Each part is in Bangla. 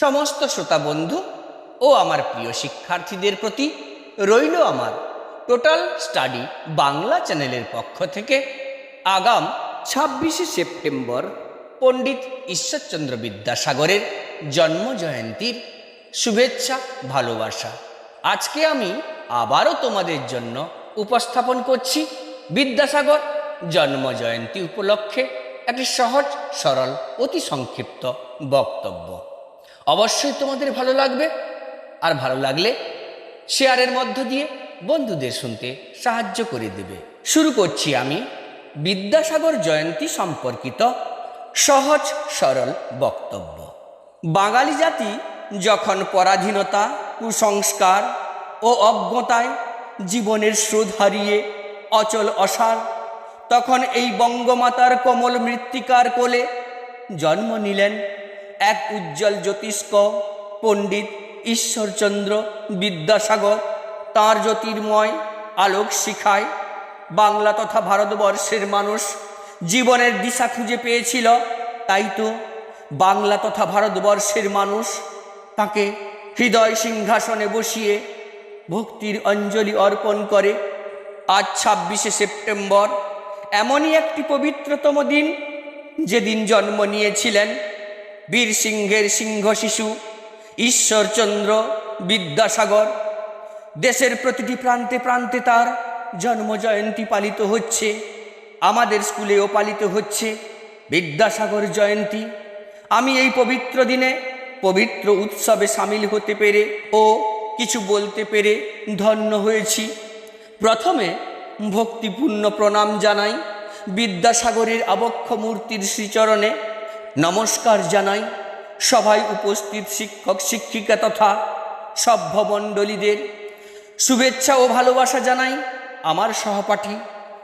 সমস্ত শ্রোতা বন্ধু ও আমার প্রিয় শিক্ষার্থীদের প্রতি রইল আমার টোটাল স্টাডি বাংলা চ্যানেলের পক্ষ থেকে আগাম ছাব্বিশে সেপ্টেম্বর পণ্ডিত ঈশ্বরচন্দ্র বিদ্যাসাগরের জন্ম জয়ন্তীর শুভেচ্ছা, ভালোবাসা। আজকে আমি আবারও তোমাদের জন্য উপস্থাপন করছি বিদ্যাসাগর জন্ম জয়ন্তী উপলক্ষে একটি সহজ, সরল, অতি সংক্ষিপ্ত বক্তব্য। অবশ্যই তোমাদের ভালো লাগবে। আর ভালো লাগলে শেয়ারের মধ্য দিয়ে বন্ধুদের শুনতে সাহায্য করে দেবে। শুরু করছি আমি বিদ্যাসাগর জয়ন্তী সম্পর্কিত সহজ সরল বক্তব্য। বাঙালি জাতি যখন পরাধীনতা, কুসংস্কার ও অজ্ঞতায় জীবনের স্রোত হারিয়ে অচল অসার, তখন এই বঙ্গমাতার কোমল মৃত্তিকার কোলে জন্ম নিলেন এক উজ্জ্বল জ্যোতিষ্ক, পণ্ডিত ঈশ্বরচন্দ্র বিদ্যাসাগর। তাঁর জ্যোতির্ময় আলোক শিখায়। বাংলা তথা ভারতবর্ষের মানুষ জীবনের দিশা খুঁজে পেয়েছিল। তাই তো বাংলা তথা ভারতবর্ষের মানুষ তাকে হৃদয় সিংহাসনে বসিয়ে ভক্তির অঞ্জলি অর্পণ করে। আজ ছাব্বিশে সেপ্টেম্বর, এমনই একটি পবিত্রতম দিন, যেদিন জন্ম নিয়েছিলেন বীর সিংহের সিংহ শিশু ঈশ্বরচন্দ্র বিদ্যাসাগর। দেশের প্রতিটি প্রান্তে প্রান্তে তার জন্ম জয়ন্তী পালিত হচ্ছে। আমাদের স্কুলেও পালিত হচ্ছে বিদ্যাসাগর জয়ন্তী। আমি এই পবিত্র দিনে পবিত্র উৎসবে সামিল হতে পেরে ও কিছু বলতে পেরে ধন্য হয়েছি। প্রথমে ভক্তিপূর্ণ প্রণাম জানাই বিদ্যাসাগরের আবক্ষ মূর্তির শ্রীচরণে। নমস্কার জানাই সভায় উপস্থিত শিক্ষক, শিক্ষিকা তথা সভ্যমণ্ডলীদের শুভেচ্ছা ও ভালোবাসা জানাই আমার সহপাঠী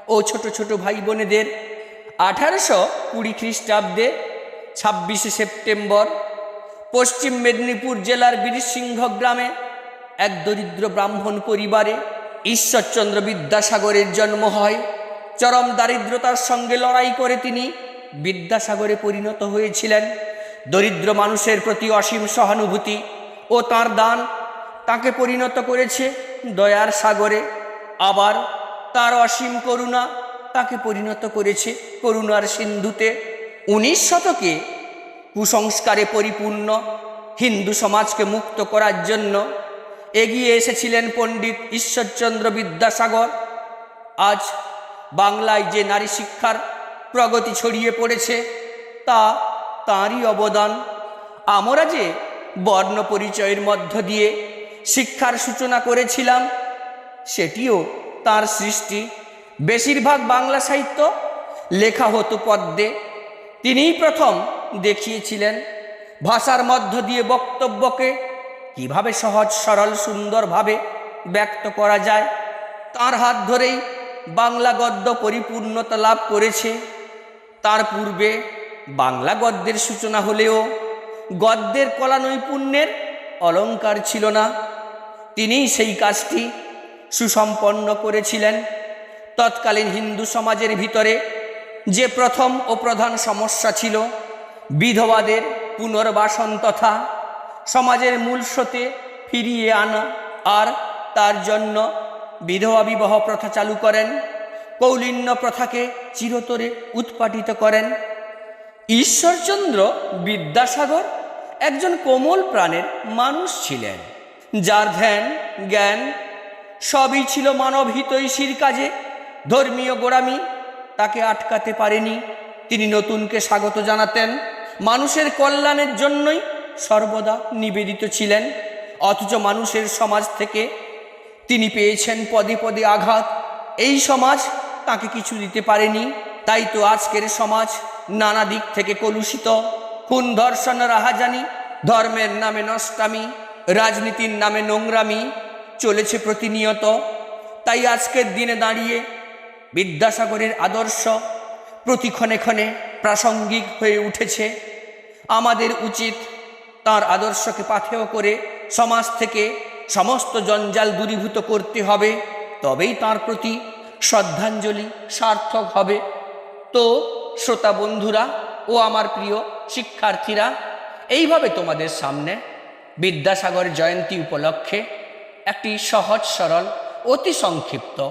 ও ছোট ছোট ভাই বোনেদের আঠারোশো কুড়ি খ্রিস্টাব্দে ছাব্বিশে সেপ্টেম্বর পশ্চিম মেদিনীপুর জেলার বীরসিংহ গ্রামে এক দরিদ্র ব্রাহ্মণ পরিবারে ঈশ্বরচন্দ্র বিদ্যাসাগরের জন্ম হয়। চরম দারিদ্রতার সঙ্গে লড়াই করে তিনি বিদ্যাসাগরে পরিণত হয়েছিলেন। দরিদ্র মানুষের প্রতি অসীম সহানুভূতি ও তার দান তাকে পরিণত করেছে দয়ার সাগরে। আবার তার অসীম করুণা তাকে পরিণত করেছে করুণার সিন্ধুতে। উনিশ শতকে কুসংস্কারে পরিপূর্ণ হিন্দু সমাজকে মুক্ত করার জন্য এগিয়ে এসেছিলেন পণ্ডিত ঈশ্বরচন্দ্র বিদ্যাসাগর। আজ বাংলায় যে নারী শিক্ষার প্রগতি ছড়িয়ে পড়েছে। তা তাঁরই অবদান। আমরা যে বর্ণ পরিচয়ের মধ্য দিয়ে শিক্ষার সূচনা করেছিলাম, সেটিও তার সৃষ্টি। বেশিরভাগ বাংলা সাহিত্য লেখা হতো পদ্মে তিনিই প্রথম দেখিয়েছিলেন। ভাষার মধ্য দিয়ে বক্তব্যকে কীভাবে সহজ, সরল, সুন্দরভাবে ব্যক্ত করা যায়, তার হাত ধরেই বাংলা গদ্য পরিপূর্ণতা লাভ করেছে। তার পূর্বে বাংলা গদ্যের সূচনা হলেও গদ্যের কলা নৈপুণ্যের অলঙ্কার ছিল না। তিনিই সেই কাজটি সুসম্পন্ন করেছিলেন। তৎকালীন হিন্দু সমাজের ভিতরে যে প্রথম ও প্রধান সমস্যা ছিল, বিধবাদের পুনর্বাসন তথা সমাজের মূল স্রোতে ফিরিয়ে আনা, আর তার জন্য বিধবা বিবাহ প্রথা চালু করেন। কৌলিন্য প্রথাকে চিরতরে উৎপাটিত করেন। ঈশ্বরচন্দ্র বিদ্যাসাগর একজন কোমল প্রাণের মানুষ ছিলেন। যার ধ্যান, জ্ঞান সবই ছিল মানব হিতৈষীর কাজে। ধর্মীয় গোড়ামি তাকে আটকাতে পারেনি। তিনি নতুনকে স্বাগত জানাতেন। মানুষের কল্যাণের জন্যই সর্বদা নিবেদিত ছিলেন। অথচ মানুষের সমাজ থেকে তিনি পেয়েছেন পদে পদে আঘাত। এই সমাজ তাকে কিছু দিতে পারেনি। তাই তো আজকের সমাজ নানা দিক থেকে কলুষিত। খুন ধর্ষণ রাহাজানি? ধর্মের নামে নষ্টামি, রাজনীতির নামে নোংরামি চলেছে প্রতিনিয়ত। তাই আজকের দিনে দাঁড়িয়ে বিদ্যাসাগরের আদর্শ প্রতি ক্ষণে ক্ষণে প্রাসঙ্গিক হয়ে উঠেছে। আমাদের উচিত তার আদর্শকে পাথেয় করে সমাজ থেকে সমস্ত জঞ্জাল দূরীভূত করতে হবে। তবেই তার প্রতি শ্রদ্ধাঞ্জলি সার্থক হবে। তো, শ্রোতা বন্ধুরা ও আমার প্রিয় শিক্ষার্থীরা, এইভাবে তোমাদের সামনে বিদ্যাসাগর জয়ন্তী উপলক্ষে একটি সহজ, সরল, অতি সংক্ষিপ্ত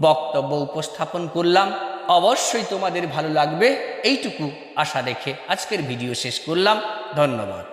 বক্তব্য উপস্থাপন করলাম। অবশ্যই তোমাদের ভালো লাগবে, এইটুকু আশা রেখে আজকের ভিডিও শেষ করলাম। ধন্যবাদ।